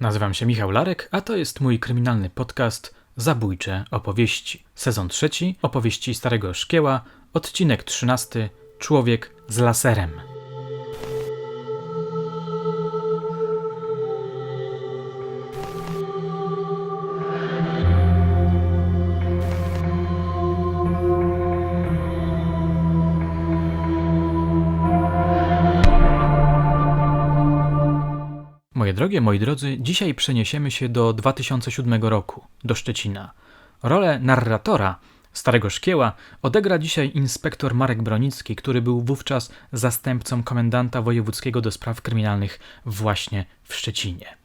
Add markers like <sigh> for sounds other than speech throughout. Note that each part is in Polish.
Nazywam się Michał Larek, a to jest mój kryminalny podcast Zabójcze opowieści. Sezon trzeci, opowieści Starego Szkieła, odcinek trzynasty, Człowiek z laserem. Moje drogie, moi drodzy, dzisiaj przeniesiemy się do 2007 roku, do Szczecina. Rolę narratora, starego szkieła, odegra dzisiaj inspektor Marek Bronicki, który był wówczas zastępcą komendanta wojewódzkiego do spraw kryminalnych właśnie w Szczecinie.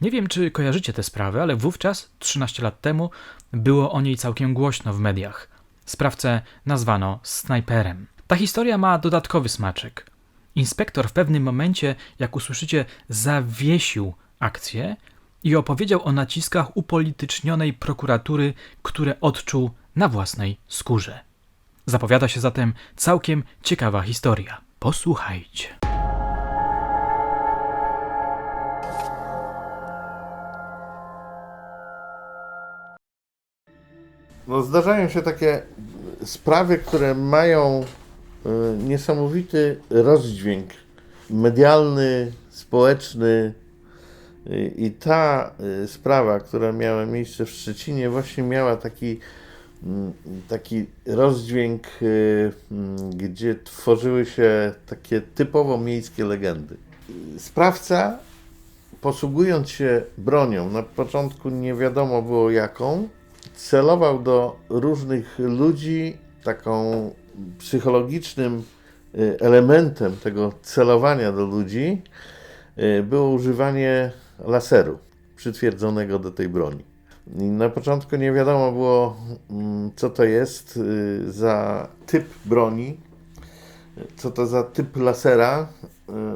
Nie wiem, czy kojarzycie tę sprawę, ale wówczas, 13 lat temu, było o niej całkiem głośno w mediach. Sprawcę nazwano snajperem. Ta historia ma dodatkowy smaczek. Inspektor w pewnym momencie, jak usłyszycie, zawiesił akcję i opowiedział o naciskach upolitycznionej prokuratury, które odczuł na własnej skórze. Zapowiada się zatem całkiem ciekawa historia. Posłuchajcie. No, zdarzają się takie sprawy, które mają niesamowity rozdźwięk medialny, społeczny. Y, I ta y, sprawa, która miała miejsce w Szczecinie, właśnie miała taki, mm, taki rozdźwięk, mm, gdzie tworzyły się takie typowo miejskie legendy. Sprawca, posługując się bronią, na początku nie wiadomo było jaką, celował do różnych ludzi. Taką psychologicznym y, elementem tego celowania do ludzi y, było używanie laseru przytwierdzonego do tej broni. Na początku nie wiadomo było, mm, co to jest y, za typ broni, co to za typ lasera,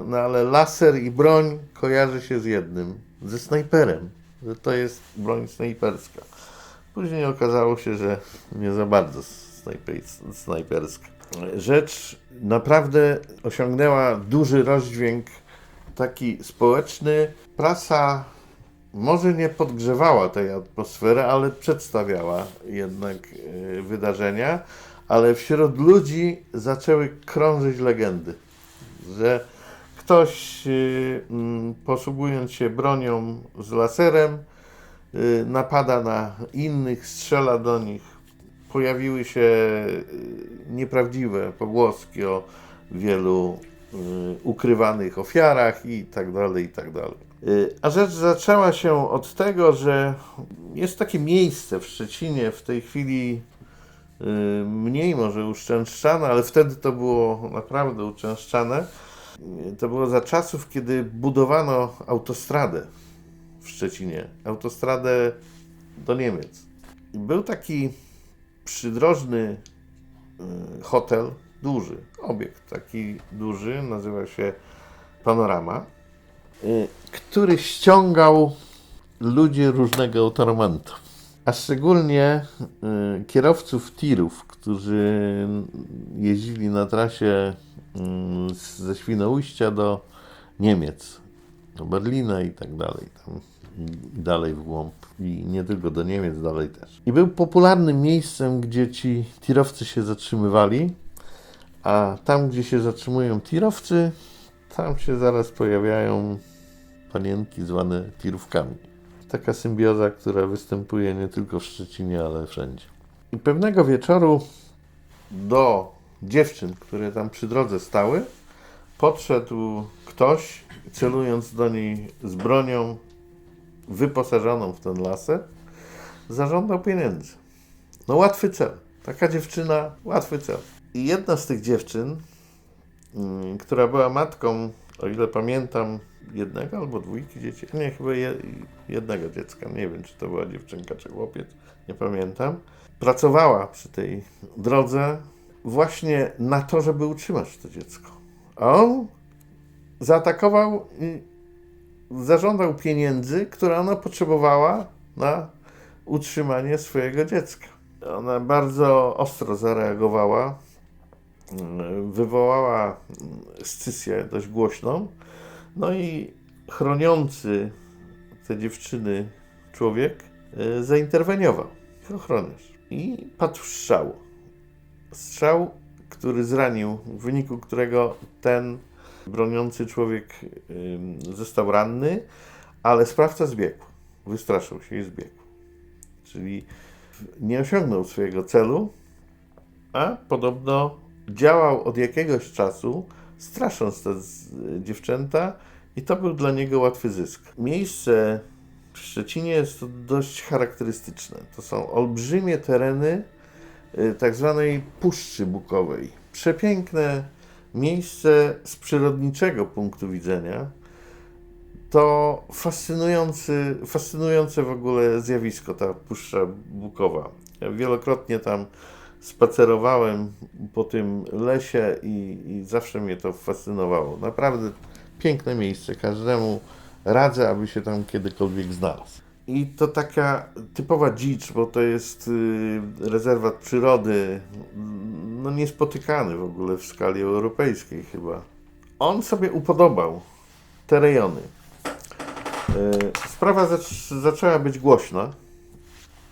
no ale laser i broń kojarzy się z jednym, ze snajperem, że to jest broń snajperska. Później okazało się, że nie za bardzo snajperska. Rzecz naprawdę osiągnęła duży rozdźwięk taki społeczny. Prasa może nie podgrzewała tej atmosfery, ale przedstawiała jednak e, wydarzenia, ale wśród ludzi zaczęły krążyć legendy, że ktoś mm, posługując się bronią z laserem, y, napada na innych, strzela do nich. Pojawiły się y, nieprawdziwe pogłoski o wielu y, ukrywanych ofiarach i tak dalej, i tak dalej. Y, A rzecz zaczęła się od tego, że jest takie miejsce w Szczecinie w tej chwili mniej może uszczęszczane, ale wtedy to było naprawdę uczęszczane. To było za czasów, kiedy budowano autostradę w Szczecinie, autostradę do Niemiec. Był taki przydrożny y, hotel, duży, obiekt taki duży, nazywa się Panorama, y, który ściągał ludzi różnego autoramentu. A szczególnie y, kierowców tirów, którzy jeździli na trasie ze Świnoujścia do Niemiec, do Berlina i tak dalej. Tam i dalej w głąb. I nie tylko do Niemiec, dalej też. I był popularnym miejscem, gdzie ci tirowcy się zatrzymywali, a tam, gdzie się zatrzymują tirowcy, tam się zaraz pojawiają panienki zwane tirówkami. Taka symbioza, która występuje nie tylko w Szczecinie, ale wszędzie. I pewnego wieczoru do dziewczyn, które tam przy drodze stały, podszedł ktoś, celując do niej z bronią wyposażoną w ten laser, zażądał pieniędzy. No łatwy cel. Taka dziewczyna, łatwy cel. I jedna z tych dziewczyn, mm, która była matką, o ile pamiętam, jednego albo dwójki dzieci, nie, chyba je, jednego dziecka, nie wiem, czy to była dziewczynka, czy chłopiec, nie pamiętam, pracowała przy tej drodze właśnie na to, żeby utrzymać to dziecko. A on zaatakował zażądał pieniędzy, które ona potrzebowała na utrzymanie swojego dziecka. Ona bardzo ostro zareagowała, mm, wywołała mm, scysję dość głośną, no i chroniący tej dziewczyny człowiek e, zainterweniował, ochroniarz. I padł strzał. Strzał, który zranił, w wyniku którego ten broniący człowiek został ranny, ale sprawca zbiegł. Wystraszył się i zbiegł. Czyli nie osiągnął swojego celu, a podobno działał od jakiegoś czasu, strasząc te dziewczęta, i to był dla niego łatwy zysk. Miejsce w Szczecinie jest to dość charakterystyczne. To są olbrzymie tereny y, tak zwanej Puszczy Bukowej. Przepiękne miejsce z przyrodniczego punktu widzenia. To fascynujący, fascynujące w ogóle zjawisko, ta Puszcza Bukowa. Ja wielokrotnie tam spacerowałem po tym lesie i, i zawsze mnie to fascynowało. Naprawdę piękne miejsce. Każdemu radzę, aby się tam kiedykolwiek znalazł. I to taka typowa dzicz, bo to jest y, rezerwat przyrody, no niespotykany w ogóle w skali europejskiej chyba. On sobie upodobał te rejony. Y, Sprawa zac- zaczęła być głośna,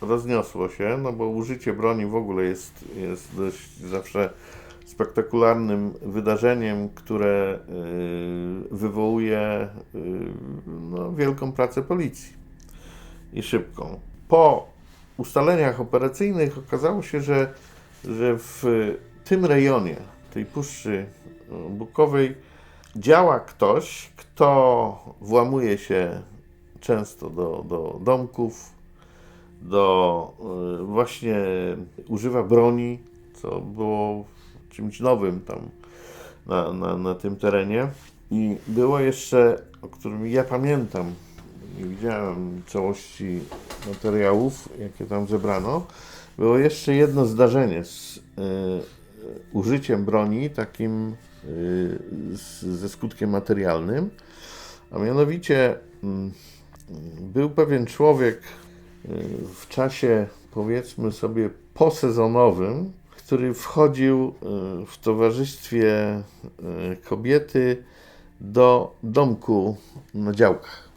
rozniosło się, no bo użycie broni w ogóle jest, jest dość zawsze spektakularnym wydarzeniem, które y, wywołuje y, no, wielką pracę policji i szybką. Po ustaleniach operacyjnych okazało się, że, że w tym rejonie, tej Puszczy y, Bukowej, działa ktoś, kto włamuje się często do, do domków, do y, właśnie używa broni, co było czymś nowym tam na, na, na tym terenie. I było jeszcze, o którym ja pamiętam, nie widziałem całości materiałów, jakie tam zebrano, było jeszcze jedno zdarzenie z y, użyciem broni, takim y, z, ze skutkiem materialnym, a mianowicie mm, był pewien człowiek y, w czasie, powiedzmy sobie, posezonowym, który wchodził y, w towarzystwie y, kobiety do domku na działkach.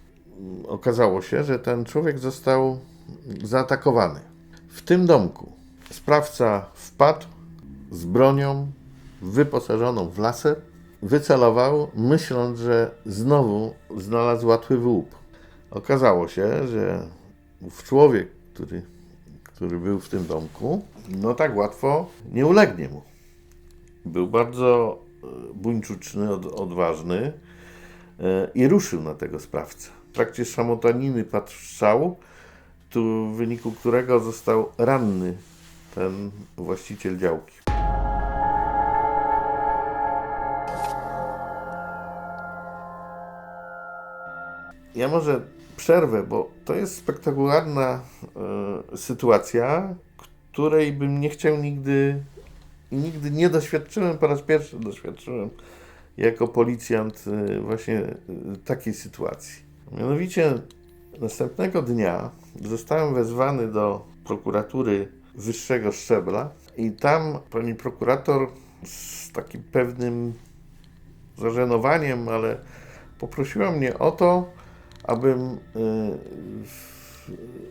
Okazało się, że ten człowiek został zaatakowany. W tym domku sprawca wpadł z bronią wyposażoną w laser, wycelował, myśląc, że znowu znalazł łatwy łup. Okazało się, że człowiek, który, który był w tym domku, no tak łatwo nie ulegnie mu. Był bardzo e, buńczuczny, od, odważny e, i ruszył na tego sprawcę. W trakcie szamotaniny padł strzał, w wyniku którego został ranny ten właściciel działki. Ja może przerwę, bo to jest spektakularna e, sytuacja, której bym nie chciał nigdy i nigdy nie doświadczyłem, po raz pierwszy doświadczyłem jako policjant e, właśnie e, takiej sytuacji. Mianowicie następnego dnia zostałem wezwany do prokuratury wyższego szczebla i tam pani prokurator z takim pewnym zażenowaniem, ale poprosiła mnie o to, abym y,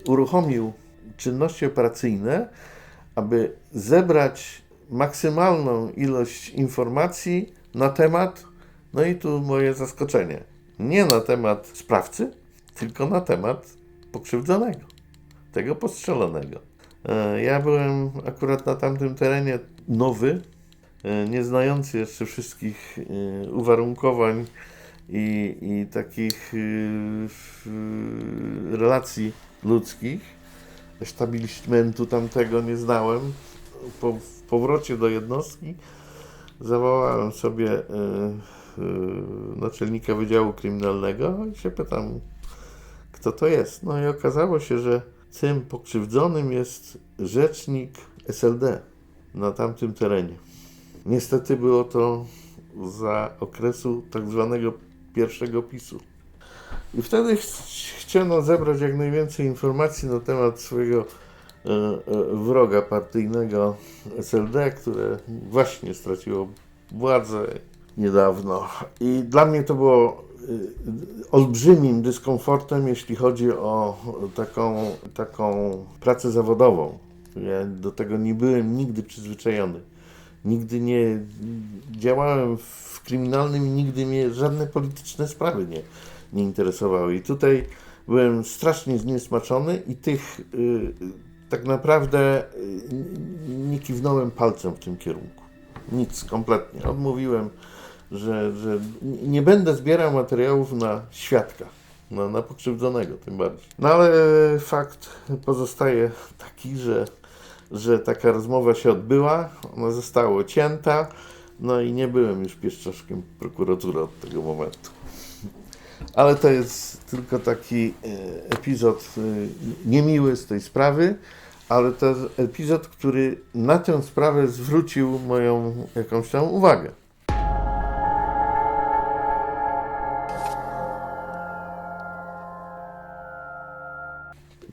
uruchomił czynności operacyjne, aby zebrać maksymalną ilość informacji na temat, no i tu moje zaskoczenie, nie na temat sprawcy, tylko na temat pokrzywdzonego, tego postrzelonego. E, Ja byłem akurat na tamtym terenie nowy, e, nie znający jeszcze wszystkich e, uwarunkowań i, i takich relacji ludzkich. Establishmentu tamtego nie znałem. Po powrocie do jednostki zawołałem sobie naczelnika Wydziału Kryminalnego i się pytam, kto to jest. No i okazało się, że tym pokrzywdzonym jest rzecznik SLD na tamtym terenie. Niestety było to za okresu tak zwanego pierwszego PiSu. I wtedy ch- chciano zebrać jak najwięcej informacji na temat swojego e, e, wroga partyjnego SLD, które właśnie straciło władzę niedawno. I dla mnie to było olbrzymim dyskomfortem, jeśli chodzi o taką, taką pracę zawodową. Ja do tego nie byłem nigdy przyzwyczajony. Nigdy nie działałem w kryminalnym i nigdy mnie żadne polityczne sprawy nie, nie interesowały. I tutaj byłem strasznie zniesmaczony i tych y, tak naprawdę y, nie kiwnąłem palcem w tym kierunku. Nic kompletnie. Odmówiłem, że, że nie będę zbierał materiałów na świadka, na, na pokrzywdzonego tym bardziej. No ale fakt pozostaje taki, że, że taka rozmowa się odbyła, ona została cięta, no i nie byłem już pieszczoszkiem prokuratury od tego momentu. Ale to jest tylko taki e, epizod e, niemiły z tej sprawy, ale to jest epizod, który na tę sprawę zwrócił moją jakąś tam uwagę.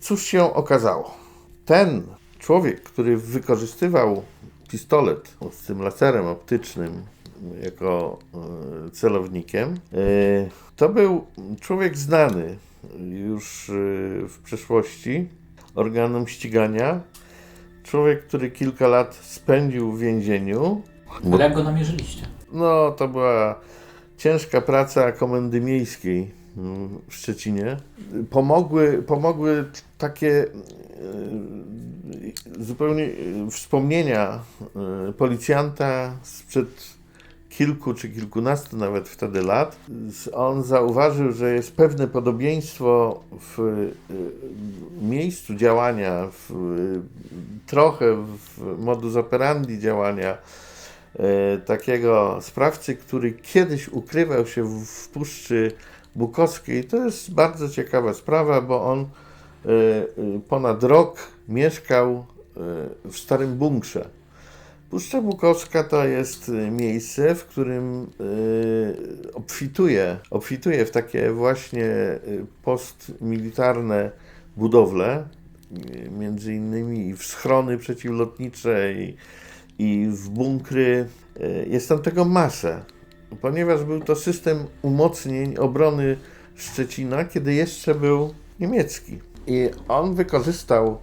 Cóż się okazało? Ten człowiek, który wykorzystywał pistolet z tym laserem optycznym jako e, celownikiem, e, to był człowiek znany już e, w przeszłości organom ścigania. Człowiek, który kilka lat spędził w więzieniu. Ale jak go namierzyliście? No, to była ciężka praca komendy miejskiej w Szczecinie. Pomogły, pomogły takie e, zupełnie e, wspomnienia e, policjanta sprzed kilku czy kilkunastu nawet wtedy lat. On zauważył, że jest pewne podobieństwo w miejscu działania, w, trochę w modus operandi działania takiego sprawcy, który kiedyś ukrywał się w Puszczy Bukowskiej. To jest bardzo ciekawa sprawa, bo on e, e, ponad rok mieszkał e, w starym bunkrze. Puszcza Bukowska to jest miejsce, w którym obfituje, obfituje w takie właśnie postmilitarne budowle, między innymi w schrony przeciwlotnicze i, i w bunkry. Jest tam tego masę, ponieważ był to system umocnień obrony Szczecina, kiedy jeszcze był niemiecki. I on wykorzystał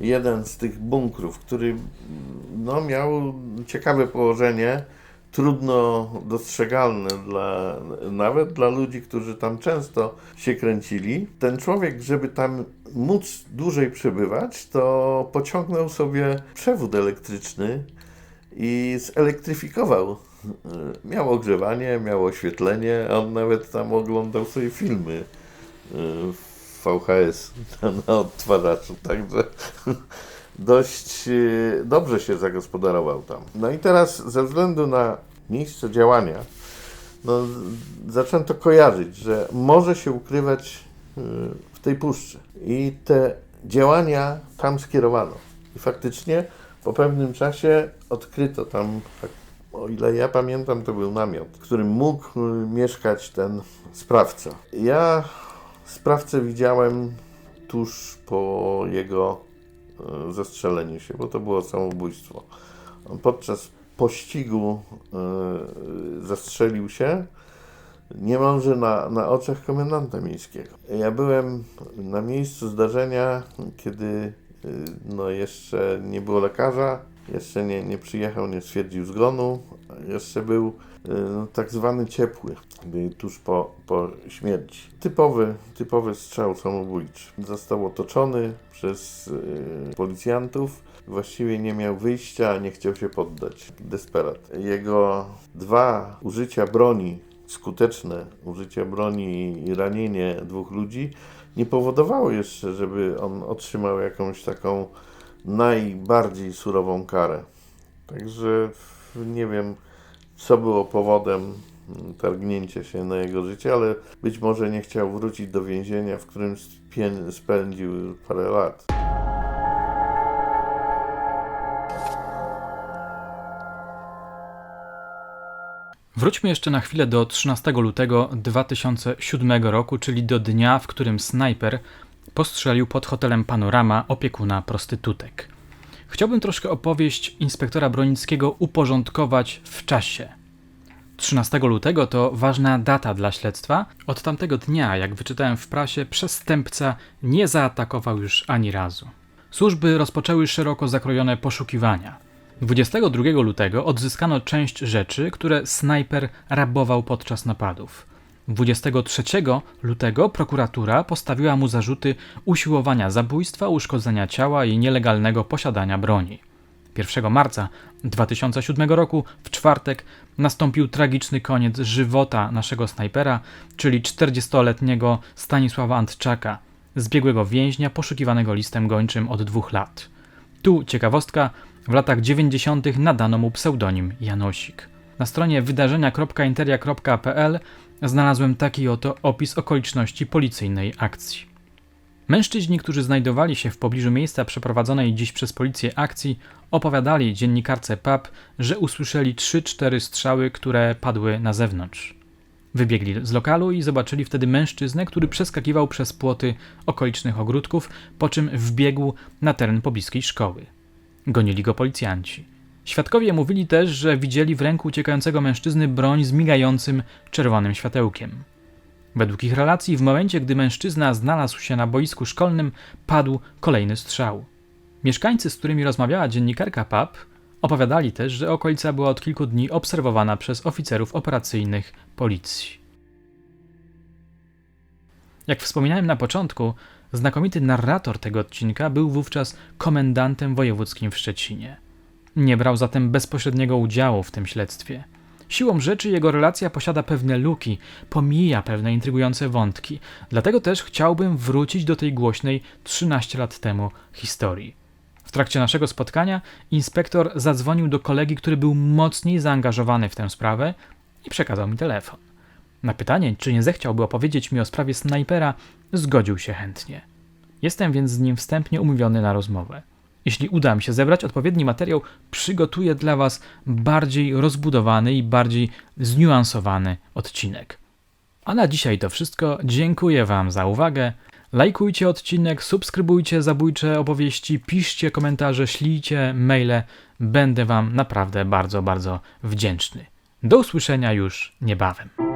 jeden z tych bunkrów, który no, miał ciekawe położenie, trudno dostrzegalne dla, nawet dla ludzi, którzy tam często się kręcili. Ten człowiek, żeby tam móc dłużej przebywać, to pociągnął sobie przewód elektryczny i zelektryfikował. E, Miał ogrzewanie, miał oświetlenie, a on nawet tam oglądał sobie filmy e, w VHS na, na odtwarzaczu, także <laughs> dość e, dobrze się zagospodarował tam. No i teraz ze względu na miejsce działania, no, zaczęto kojarzyć, że może się ukrywać w tej puszczy. I te działania tam skierowano. I faktycznie po pewnym czasie odkryto tam, o ile ja pamiętam, to był namiot, w którym mógł y, mieszkać ten sprawca. Ja sprawcę widziałem tuż po jego y, zestrzeleniu się, bo to było samobójstwo. On podczas pościgu y, zastrzelił się niemalże na, na oczach komendanta miejskiego. Ja byłem na miejscu zdarzenia, kiedy no, jeszcze nie było lekarza, jeszcze nie, nie przyjechał, nie stwierdził zgonu, jeszcze był y, no, tak zwany ciepły, tuż po, po śmierci. Typowy, typowy strzał samobójczy. Został otoczony przez y, policjantów, właściwie nie miał wyjścia, nie chciał się poddać. Desperat. Jego dwa użycia broni, skuteczne użycie broni i ranienie dwóch ludzi nie powodowało jeszcze, żeby on otrzymał jakąś taką najbardziej surową karę. Także nie wiem, co było powodem targnięcia się na jego życie, ale być może nie chciał wrócić do więzienia, w którym spędził parę lat. Wróćmy jeszcze na chwilę do 13 lutego 2007 roku, czyli do dnia, w którym snajper postrzelił pod hotelem Panorama opiekuna prostytutek. Chciałbym troszkę opowieść inspektora Bronickiego uporządkować w czasie. 13 lutego to ważna data dla śledztwa. Od tamtego dnia, jak wyczytałem w prasie, przestępca nie zaatakował już ani razu. Służby rozpoczęły szeroko zakrojone poszukiwania. 22 lutego odzyskano część rzeczy, które snajper rabował podczas napadów. 23 lutego prokuratura postawiła mu zarzuty usiłowania zabójstwa, uszkodzenia ciała i nielegalnego posiadania broni. 1 marca 2007 roku, w czwartek, nastąpił tragiczny koniec żywota naszego snajpera, czyli 40-letniego Stanisława Antczaka, zbiegłego więźnia poszukiwanego listem gończym od dwóch lat. Tu ciekawostka, w latach 90. nadano mu pseudonim Janosik. Na stronie wydarzenia.interia.pl znalazłem taki oto opis okoliczności policyjnej akcji. Mężczyźni, którzy znajdowali się w pobliżu miejsca przeprowadzonej dziś przez policję akcji, opowiadali dziennikarce PAP, że usłyszeli 3-4 strzały, które padły na zewnątrz. Wybiegli z lokalu i zobaczyli wtedy mężczyznę, który przeskakiwał przez płoty okolicznych ogródków, po czym wbiegł na teren pobliskiej szkoły. Gonili go policjanci. Świadkowie mówili też, że widzieli w ręku uciekającego mężczyzny broń z migającym czerwonym światełkiem. Według ich relacji, w momencie, gdy mężczyzna znalazł się na boisku szkolnym, padł kolejny strzał. Mieszkańcy, z którymi rozmawiała dziennikarka PAP, opowiadali też, że okolica była od kilku dni obserwowana przez oficerów operacyjnych policji. Jak wspominałem na początku, znakomity narrator tego odcinka był wówczas komendantem wojewódzkim w Szczecinie. Nie brał zatem bezpośredniego udziału w tym śledztwie. Siłą rzeczy jego relacja posiada pewne luki, pomija pewne intrygujące wątki, dlatego też chciałbym wrócić do tej głośnej 13 lat temu historii. W trakcie naszego spotkania inspektor zadzwonił do kolegi, który był mocniej zaangażowany w tę sprawę i przekazał mi telefon. Na pytanie, czy nie zechciałby opowiedzieć mi o sprawie snajpera, zgodził się chętnie. Jestem więc z nim wstępnie umówiony na rozmowę. Jeśli uda mi się zebrać odpowiedni materiał, przygotuję dla Was bardziej rozbudowany i bardziej zniuansowany odcinek. A na dzisiaj to wszystko. Dziękuję Wam za uwagę. Lajkujcie odcinek, subskrybujcie zabójcze opowieści, piszcie komentarze, ślijcie maile. Będę Wam naprawdę bardzo, bardzo wdzięczny. Do usłyszenia już niebawem.